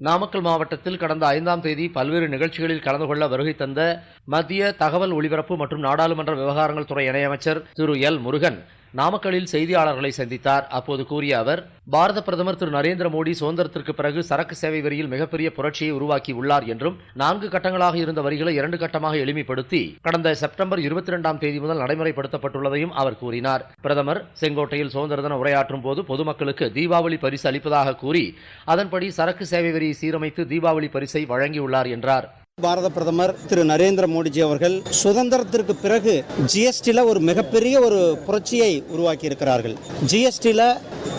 நாமக்கல் மாவட்டத்தில் கடந்த ஐந்தாம் தேதி பல்வேறு நிகழ்ச்சிகளில் கலந்து கொள்ள வருகை தந்த மத்திய தகவல் ஒலிபரப்பு மற்றும் நாடாளுமன்ற விவகாரங்கள் துறை இணையமைச்சர் திரு எல் முருகன் நாமக்கல்லில் செய்தியாளர்களை சந்தித்தார். அப்போது கூறிய அவர் பாரத பிரதமர் திரு நரேந்திர மோடி சுதந்திரத்திற்கு பிறகு சரக்கு சேவை வரியில் மிகப்பெரிய புரட்சியை உருவாக்கி உள்ளார் என்றும் நான்கு கட்டங்களாக இருந்த வரிகளை இரண்டு கட்டமாக எளிமைப்படுத்தி கடந்த செப்டம்பர் இருபத்தி இரண்டாம் தேதி முதல் நடைமுறைப்படுத்தப்பட்டுள்ளதையும் அவர் கூறினார். பிரதமர் செங்கோட்டையில் சுதந்திர தின உரையாற்றும் போது பொதுமக்களுக்கு தீபாவளி பரிசு அளிப்பதாக கூறி அதன்படி சரக்கு சேவை வரியை சீரமைத்து தீபாவளி பரிசை வழங்கியுள்ளார் என்றார். பாரத பிரதமர் திரு நரேந்திர மோடிஜி அவர்கள் சுதந்திரத்திற்கு பிறகு ஜிஎஸ்டியில் ஒரு மிகப்பெரிய ஒரு புரட்சியை உருவாக்கி இருக்கிறார்கள் ஜிஎஸ்டியில்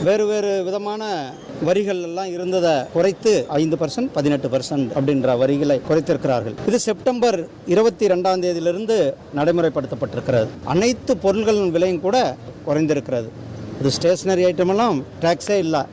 வேறு வேறு விதமான வரிகள் எல்லாம் இருந்ததை குறைத்து ஐந்து பர்சன்ட் பதினெட்டு பர்சன்ட் அப்படின்ற வரிகளை குறைத்திருக்கிறார்கள். இது செப்டம்பர் இருபத்தி ரெண்டாம் தேதியிலிருந்து நடைமுறைப்படுத்தப்பட்டிருக்கிறது. அனைத்து பொருள்களின் விலையும் கூட குறைந்திருக்கிறது. இது ஸ்டேஷனரி ஐட்டம் எல்லாம் டேக்ஸே இல்லை.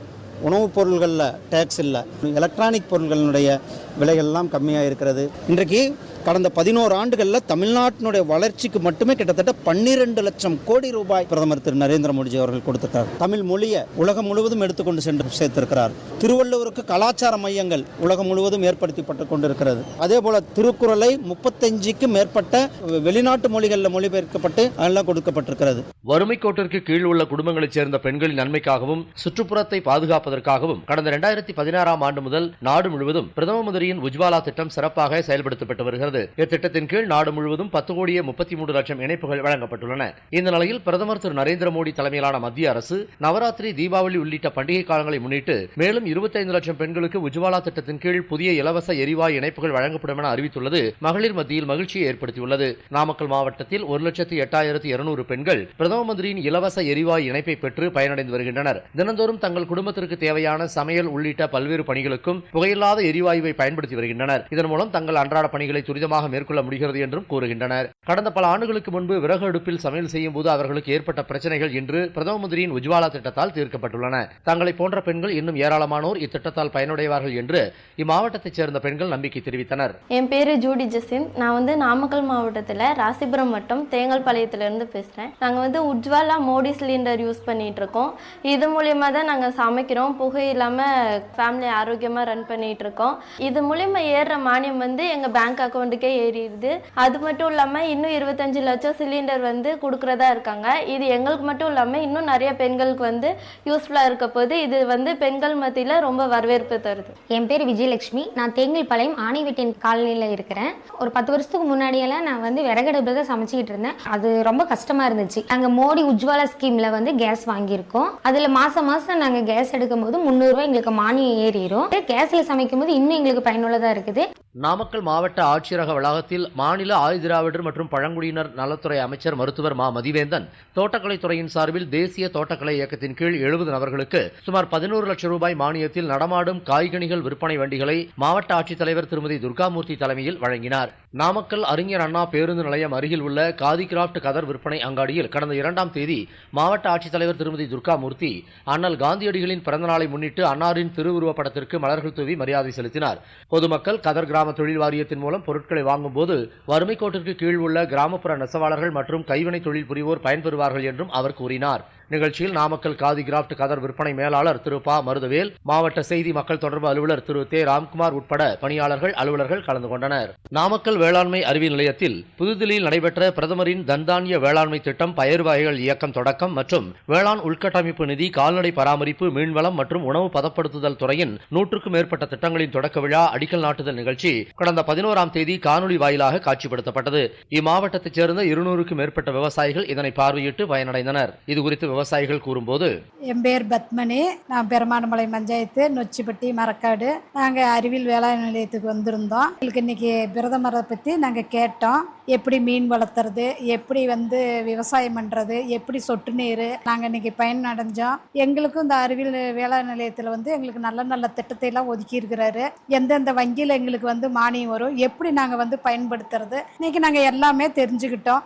உணவுப் பொருள்களில் டேக்ஸ் இல்லை. எலக்ட்ரானிக் பொருள்களினுடைய விலைகள்லாம் கம்மியாக இருக்கிறது இன்றைக்கு கடந்த பதினோரு ஆண்டுகளில் தமிழ்நாட்டினுடைய வளர்ச்சிக்கு மட்டுமே கிட்டத்தட்ட பன்னிரெண்டு லட்சம் கோடி ரூபாய் பிரதமர் திரு நரேந்திர மோடிஜி அவர்கள் கொடுத்திருக்கிறார் தமிழ் மொழியை உலகம் முழுவதும் எடுத்துக்கொண்டு சென்று சேர்த்திருக்கிறார். திருவள்ளுவருக்கு கலாச்சார மையங்கள் உலகம் முழுவதும் ஏற்படுத்தப்பட்டு கொண்டிருக்கிறது. அதே போல திருக்குறளை முப்பத்தஞ்சுக்கும் மேற்பட்ட வெளிநாட்டு மொழிகளில் மொழிபெயர்க்கப்பட்டு அதெல்லாம் கொடுக்கப்பட்டிருக்கிறது. வறுமை கோட்டிற்கு கீழ் உள்ள குடும்பங்களைச் சேர்ந்த பெண்களின் நன்மைக்காகவும் சுற்றுப்புறத்தை பாதுகாப்பதற்காகவும் கடந்த இரண்டாயிரத்தி பதினாறாம் ஆண்டு முதல் நாடு முழுவதும் பிரதம மந்திரியின் உஜ்வாலா திட்டம் சிறப்பாக செயல்படுத்தப்பட்டு வருகிறது. இத்திட்டத்தின் கீழ் நாடு முழுவதும் பத்து கோடியே முப்பத்தி மூன்று லட்சம் இணைப்புகள் வழங்கப்பட்டுள்ளன. இந்த நிலையில் பிரதமர் திரு. நரேந்திர மோடி தலைமையிலான மத்திய அரசு நவராத்திரி தீபாவளி உள்ளிட்ட பண்டிகை காலங்களை முன்னிட்டு மேலும் இருபத்தைந்து லட்சம் பெண்களுக்கு உஜ்வாலா திட்டத்தின் கீழ் புதிய இலவச எரிவாயு இணைப்புகள் வழங்கப்படும் என அறிவித்துள்ளது. மகளிர் மத்தியில் மகிழ்ச்சியை ஏற்படுத்தியுள்ளது. நாமக்கல் மாவட்டத்தில் ஒரு லட்சத்து எட்டாயிரத்து இருநூறு பெண்கள் பிரதம மந்திரியின் இலவச எரிவாயு இணைப்பை பெற்று பயனடைந்து வருகின்றனர். தினந்தோறும் தங்கள் குடும்பத்திற்கு தேவையான சமையல் உள்ளிட்ட பல்வேறு பணிகளுக்கும் புகையில்லாத எரிவாயுவை பயன்படுத்தி வருகின்றனர். இதன் மூலம் தங்கள் அன்றாட பணிகளை துரித துரிதமாக மேற்கொள்ள முடிகிறது என்றும் கூறுகின்றனர். கடந்த பல ஆண்டுகளுக்கு முன்பு விறகு அடுப்பில் சமையல் செய்யும் போது அவர்களுக்கு ஏற்பட்ட பிரச்சனைகள் இன்று பிரதம மந்திரியின் உஜ்வாலா திட்டத்தால் தீர்க்கப்பட்டுள்ளன. தங்களை போன்ற பெண்கள் இன்னும் ஏராளமானோர் இத்திட்டத்தால் பயனுடைவார்கள் என்று இம்மாவட்டத்தைச் சேர்ந்த பெண்கள் நம்பிக்கை தெரிவித்தனர். என் பேரு ஜூடி ஜசின். நான் வந்து நாமக்கல் மாவட்டத்தில் ராசிபுரம் வட்டம் தேங்கல்பாளையத்துலேருந்து பேசுகிறேன் நாங்கள் வந்து உஜ்வாலா மோடி சிலிண்டர் யூஸ் பண்ணிட்டு இருக்கோம் இது மூலியமாக தான் நாங்கள் சமைக்கிறோம். புகை இல்லாமல் ஃபேமிலி ஆரோக்கியமாக ரன் பண்ணிட்டு இருக்கோம் இது மூலியமா ஏறுற மானியம் வந்து எங்கள் பேங்க் அக்கௌண்ட் அக்கௌண்ட்டுக்கே ஏறிடுது. அது மட்டும் இல்லாமல் இன்னும் இருபத்தஞ்சு லட்சம் சிலிண்டர் வந்து கொடுக்குறதா இருக்காங்க. இது எங்களுக்கு மட்டும் இல்லாமல் இன்னும் நிறைய பெண்களுக்கு வந்து யூஸ்ஃபுல்லாக இருக்க போது இது வந்து பெண்கள் மத்தியில் ரொம்ப வரவேற்பு தருது. என் பேர் விஜயலட்சுமி. நான் தேங்கில்பாளையம் ஆணிவீட்டின் காலனியில் இருக்கிறேன். ஒரு பத்து வருஷத்துக்கு முன்னாடியெல்லாம் நான் வந்து விறகடுப்பில் தான் சமைச்சிக்கிட்டு இருந்தேன். அது ரொம்ப கஷ்டமாக இருந்துச்சு. நாங்கள் மோடி உஜ்வாலா ஸ்கீமில் வந்து கேஸ் வாங்கியிருக்கோம். அதில் மாதம் மாதம் நாங்கள் கேஸ் எடுக்கும் போது முந்நூறுரூவா எங்களுக்கு மானியம் ஏறிடும் கேஸில் சமைக்கும் போது இன்னும் எங்களுக்கு பயனுள்ளதாக இருக்குது. நாமக்கல் மாவட்ட ஆட்சியரக வளாகத்தில் மாநில ஆயுதிராவிடர் மற்றும் பழங்குடியினர் நலத்துறை அமைச்சர் மருத்துவர் மா. மதிவேந்தன் தோட்டக்கலைத்துறையின் சார்பில் தேசிய தோட்டக்கலை இயக்கத்தின் கீழ் எழுபது நபர்களுக்கு சுமார் பதினோரு லட்சம் ரூபாய் மானியத்தில் நடமாடும் காய்கனிகள் விற்பனை வண்டிகளை மாவட்ட ஆட்சித்தலைவர் திருமதி துர்காமூர்த்தி தலைமையில் வழங்கினார். நாமக்கல் அறிஞர் அண்ணா பேருந்து நிலையம் அருகில் உள்ள காதி கிராப்ட் கதர் விற்பனை அங்காடியில் கடந்த இரண்டாம் தேதி மாவட்ட ஆட்சித்தலைவர் திருமதி துர்காமூர்த்தி அண்ணல் காந்தியடிகளின் பிறந்த நாளை முன்னிட்டு அன்னாரின் திருவுருவப் படத்திற்கு மலர்கள் தூவி மரியாதை செலுத்தினார். பொதுமக்கள் கதர் கிராம தொழில் வாரியத்தின் மூலம் பொருட்கள் வாங்கும்போது வறுமை கோட்டிற்கு கீழ் உள்ள கிராமப்புற நெசவாளர்கள் மற்றும் கைவினை தொழில் புரிவோர் பயன்பெறுவார்கள் என்றும் அவர் கூறினார். நிகழ்ச்சியில் நாமக்கல் காதி கிராப்ட் கதர் விற்பனை மேலாளர் திரு பா. மருதவேல் மாவட்ட செய்தி மக்கள் தொடர்பு அலுவலர் திரு தே. ராம்குமார் உட்பட பணியாளர்கள் அலுவலர்கள் கலந்து கொண்டனர். நாமக்கல் வேளாண்மை அறிவியல் நிலையத்தில் புதுதில்லியில் நடைபெற்ற பிரதமரின் தன்தானிய வேளாண்மை திட்டம் பயிர் வகைகள் இயக்கம் தொடக்கம் மற்றும் வேளாண் உள்கட்டமைப்பு நிதி கால்நடை பராமரிப்பு மீன்வளம் மற்றும் உணவு பதப்படுத்துதல் துறையின் நூற்றுக்கும் மேற்பட்ட திட்டங்களின் தொடக்க விழா அடிக்கல் நாட்டுதல் நிகழ்ச்சி கடந்த பதினோராம் தேதி காணொலி வாயிலாக காட்சிப்படுத்தப்பட்டது. இம்மாவட்டத்தைச் சேர்ந்த இருநூறுக்கும் மேற்பட்ட விவசாயிகள் இதனை பார்வையிட்டு பயனடைந்தனர். இதுகுறித்து விவசாயிகள் கூறும்போது என் பேர் பத்மனி. நான் பெருமானமலை பஞ்சாயத்து நொச்சிப்பட்டி மரக்காடு. நாங்கள் அறிவியல் வேளாண் நிலையத்துக்கு வந்திருந்தோம். எங்களுக்கு இன்னைக்கு பிரதமரை பற்றி நாங்கள் கேட்டோம். எப்படி மீன் வளர்த்துறது எப்படி வந்து விவசாயம் பண்ணுறது எப்படி சொட்டு நீர் நாங்கள் இன்னைக்கு பயன் அடைஞ்சோம். எங்களுக்கும் இந்த அறிவியல் வேளாண் நிலையத்தில் வந்து எங்களுக்கு நல்ல நல்ல திட்டத்தை எல்லாம் ஒதுக்கி இருக்கிறாரு. எந்தெந்த வங்கியில் எங்களுக்கு வந்து மானியம் வரும் எப்படி நாங்கள் வந்து பயன்படுத்துறது இன்னைக்கு நாங்கள் எல்லாமே தெரிஞ்சுக்கிட்டோம்.